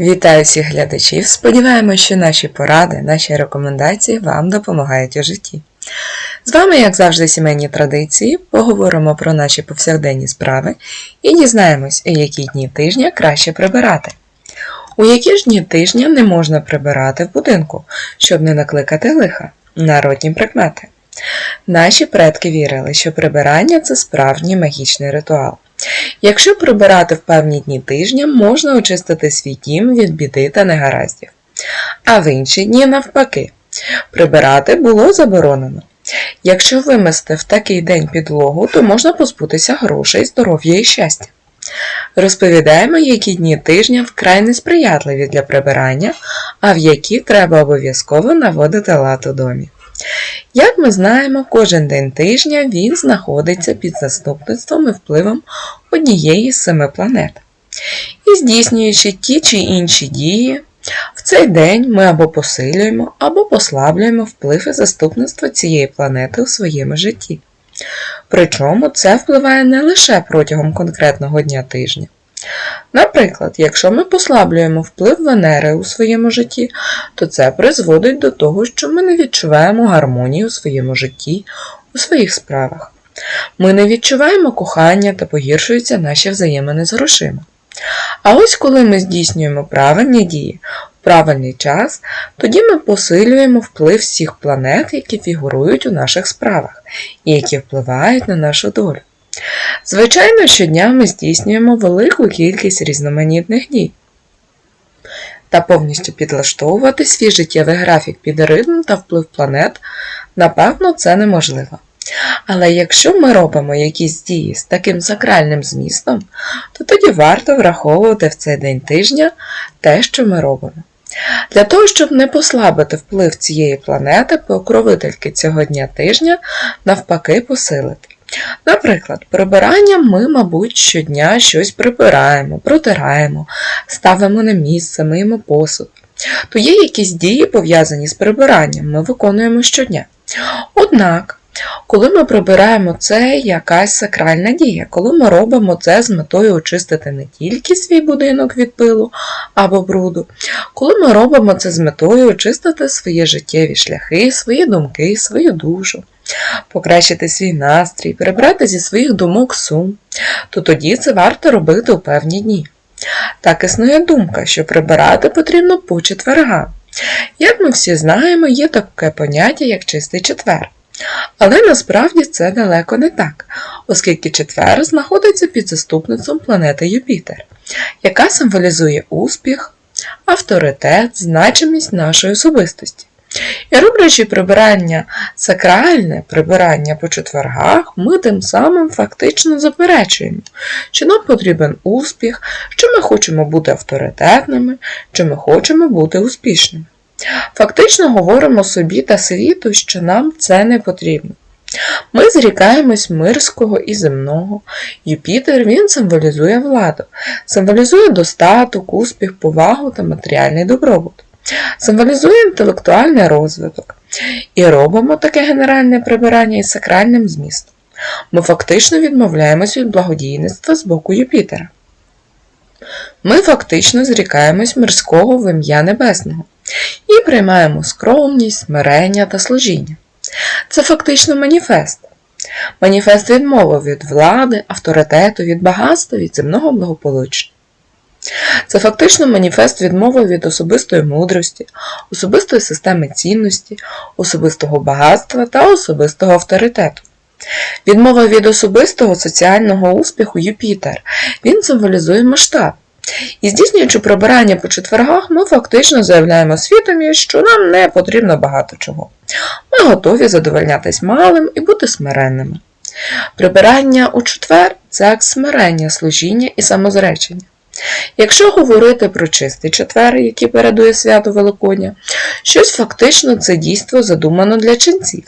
Вітаю всіх глядачів! Сподіваємося, що наші поради, наші рекомендації вам допомагають у житті. З вами, як завжди, сімейні традиції, поговоримо про наші повсякденні справи і дізнаємось, у які дні тижня краще прибирати. У які ж дні тижня не можна прибирати в будинку, щоб не накликати лиха, народні прикмети. Наші предки вірили, що прибирання це справжній магічний ритуал. Якщо прибирати в певні дні тижня, можна очистити свій дім від біди та негараздів. А в інші дні навпаки, прибирати було заборонено. Якщо вимести в такий день підлогу, то можна позбутися грошей, здоров'я і щастя. Розповідаємо, які дні тижня вкрай несприятливі для прибирання, а в які треба обов'язково наводити лад у домі. Як ми знаємо, кожен день тижня він знаходиться під заступництвом і впливом однієї з семи планет. І здійснюючи ті чи інші дії, в цей день ми або посилюємо, або послаблюємо вплив і заступництво цієї планети у своєму житті. Причому це впливає не лише протягом конкретного дня тижня. Наприклад, якщо ми послаблюємо вплив Венери у своєму житті, то це призводить до того, що ми не відчуваємо гармонії у своєму житті, у своїх справах. Ми не відчуваємо кохання та погіршуються наші взаємини з грошима. А ось коли ми здійснюємо правильні дії в правильний час, тоді ми посилюємо вплив всіх планет, які фігурують у наших справах і які впливають на нашу долю. Звичайно, щодня ми здійснюємо велику кількість різноманітних дій. Та повністю підлаштовувати свій життєвий графік під ритм та вплив планет, напевно, це неможливо. Але якщо ми робимо якісь дії з таким сакральним змістом, то тоді варто враховувати в цей день тижня те, що ми робимо. Для того, щоб не послабити вплив цієї планети, покровительки цього дня тижня навпаки посилити. Наприклад, прибиранням ми, мабуть, щодня щось прибираємо, протираємо, ставимо на місце, миємо посуд. То є якісь дії, пов'язані з прибиранням, ми виконуємо щодня. Однак, коли ми прибираємо це якась сакральна дія, коли ми робимо це з метою очистити не тільки свій будинок від пилу або бруду, коли ми робимо це з метою очистити свої життєві шляхи, свої думки, свою душу, покращити свій настрій, прибрати зі своїх думок сум, то тоді це варто робити у певні дні. Так існує думка, що прибирати потрібно по четвергам. Як ми всі знаємо, є таке поняття, як чистий четвер. Але насправді це далеко не так, оскільки четвер знаходиться під заступництвом планети Юпітер, яка символізує успіх, авторитет, значимість нашої особистості. І роблячи прибирання сакральне прибирання по четвергах, ми тим самим фактично заперечуємо, що нам потрібен успіх, що ми хочемо бути авторитетними, що ми хочемо бути успішними. Фактично говоримо собі та світу, що нам це не потрібно. Ми зрікаємось мирського і земного. Юпітер він символізує владу, символізує достаток, успіх, повагу та матеріальний добробут, символізує інтелектуальний розвиток. І робимо таке генеральне прибирання із сакральним змістом. Ми фактично відмовляємось від благодійництва з боку Юпітера. Ми фактично зрікаємось мирського в ім'я небесного і приймаємо скромність, смирення та служіння. Це фактично маніфест. Маніфест відмови від влади, авторитету, від багатства, від земного благополуччя. Це фактично маніфест відмови від особистої мудрості, особистої системи цінності, особистого багатства та особистого авторитету. Відмова від особистого соціального успіху Юпітер. Він символізує масштаб. І здійснюючи прибирання по четвергах, ми фактично заявляємо світові, що нам не потрібно багато чого. Ми готові задовольнятись малим і бути смиренними. Прибирання у четвер це акт смирення, служіння і самозречення. Якщо говорити про чистий четвер, який передує свято Великодня, щось фактично це дійство задумано для ченців,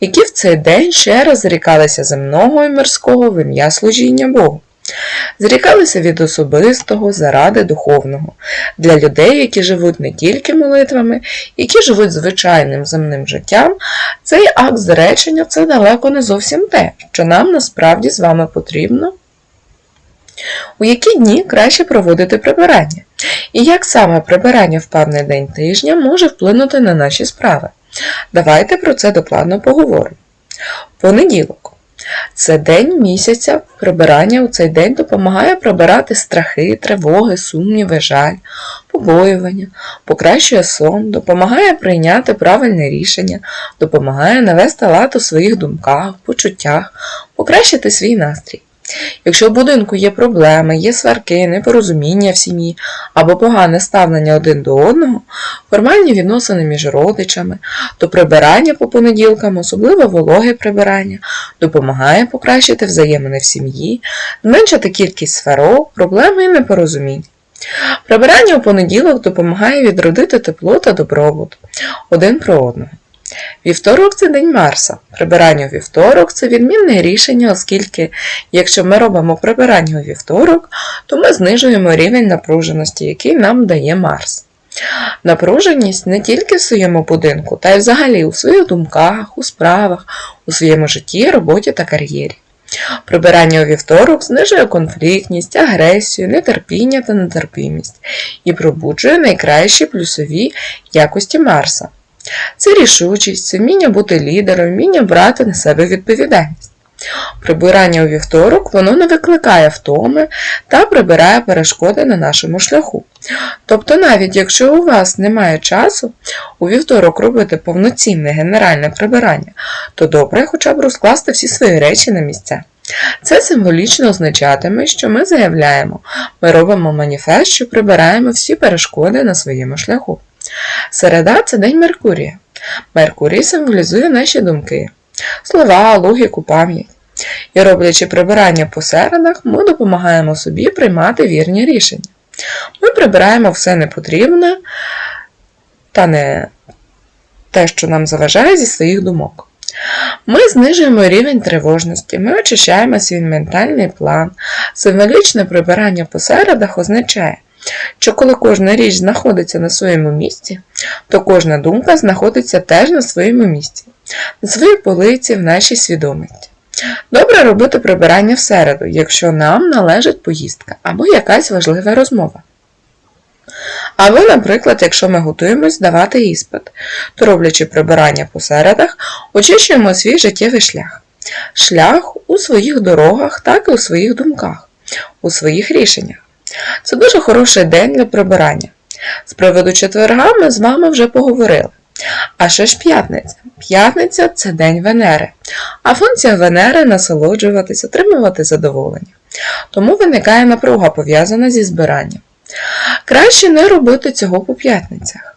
які в цей день ще раз зрікалися земного і мирського в ім'я служіння Богу. Зрікалися від особистого заради духовного для людей, які живуть не тільки молитвами, які живуть звичайним земним життям, цей акт зречення це далеко не зовсім те, що нам насправді з вами потрібно У які дні краще проводити прибирання? І як саме прибирання в певний день тижня може вплинути на наші справи? Давайте про це докладно поговоримо. Понеділок. Це день місяця. Прибирання у цей день допомагає прибирати страхи, тривоги, сумніви, жаль, побоювання, покращує сон, допомагає прийняти правильне рішення, допомагає навести лад у своїх думках, почуттях, покращити свій настрій. Якщо в будинку є проблеми, є сварки, непорозуміння в сім'ї або погане ставлення один до одного, формальні відносини між родичами, то прибирання по понеділкам, особливо вологе прибирання, допомагає покращити взаємини в сім'ї, зменшити кількість сварок, проблем і непорозумінь. Прибирання у понеділок допомагає відродити тепло та добробут один про одного. Вівторок це день Марса. Прибирання у вівторок це відмінне рішення, оскільки, якщо ми робимо прибирання у вівторок, то ми знижуємо рівень напруженості, який нам дає Марс. Напруженість не тільки в своєму будинку, та й взагалі у своїх думках, у справах, у своєму житті, роботі та кар'єрі. Прибирання у вівторок знижує конфліктність, агресію, нетерпіння та нетерпімість і пробуджує найкращі плюсові якості Марса. Це рішучість, це вміння бути лідером, вміння брати на себе відповідальність. Прибирання у вівторок воно не викликає втоми та прибирає перешкоди на нашому шляху. Тобто, навіть якщо у вас немає часу у вівторок робити повноцінне генеральне прибирання, то добре хоча б розкласти всі свої речі на місця. Це символічно означатиме, що ми заявляємо, ми робимо маніфест, що прибираємо всі перешкоди на своєму шляху. Середа це день Меркурія. Меркурій символізує наші думки, слова, логіку, пам'ять. І роблячи прибирання по середах, ми допомагаємо собі приймати вірні рішення. Ми прибираємо все непотрібне та не те, що нам заважає зі своїх думок. Ми знижуємо рівень тривожності, ми очищаємо свій ментальний план. Символічне прибирання по середах означає, що коли кожна річ знаходиться на своєму місці, то кожна думка знаходиться теж на своєму місці, на своїй полиці в нашій свідомості. Добре робити прибирання в середу, якщо нам належить поїздка або якась важлива розмова. Або, наприклад, якщо ми готуємось здавати іспит, то роблячи прибирання по середах, очищуємо свій життєвий шлях. Шлях у своїх дорогах, так і у своїх думках, у своїх рішеннях. Це дуже хороший день для прибирання. З приводу четверга ми з вами вже поговорили. А що ж п'ятниця? П'ятниця це день Венери, а функція Венери насолоджуватись, отримувати задоволення. Тому виникає напруга пов'язана зі збиранням. Краще не робити цього по п'ятницях.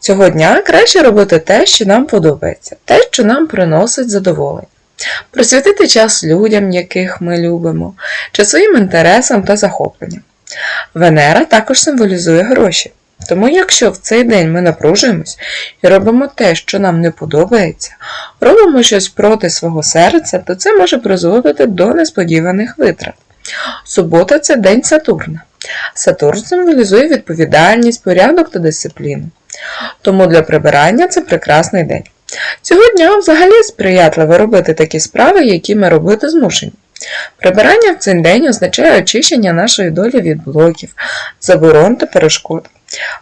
Цього дня краще робити те, що нам подобається, те, що нам приносить задоволення. Присвятити час людям, яких ми любимо, чи своїм інтересам та захопленням. Венера також символізує гроші. Тому якщо в цей день ми напружуємось і робимо те, що нам не подобається, робимо щось проти свого серця, то це може призводити до несподіваних витрат. Субота це день Сатурна. Сатурн символізує відповідальність, порядок та дисципліну. Тому для прибирання це прекрасний день. Цього дня взагалі сприятливо робити такі справи, які ми робити змушені. Прибирання в цей день означає очищення нашої долі від блоків, заборон та перешкод.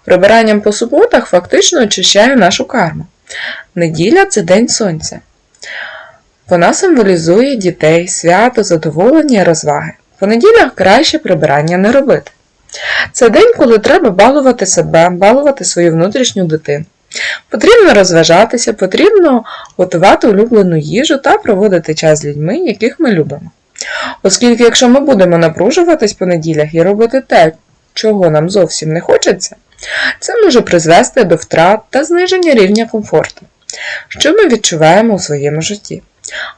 Прибиранням по суботах фактично очищає нашу карму. Неділя це День Сонця. Вона символізує дітей, свято, задоволення і розваги. По неділях краще прибирання не робити. Це день, коли треба балувати себе, балувати свою внутрішню дитину. Потрібно розважатися, потрібно готувати улюблену їжу та проводити час з людьми, яких ми любимо. Оскільки, якщо ми будемо напружуватись по неділях і робити те, чого нам зовсім не хочеться, це може призвести до втрат та зниження рівня комфорту, що ми відчуваємо у своєму житті.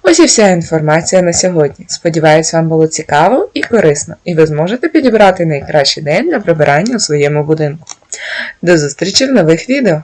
Ось і вся інформація на сьогодні. Сподіваюсь, вам було цікаво і корисно, і ви зможете підібрати найкращий день для прибирання у своєму будинку. До зустрічі в нових відео!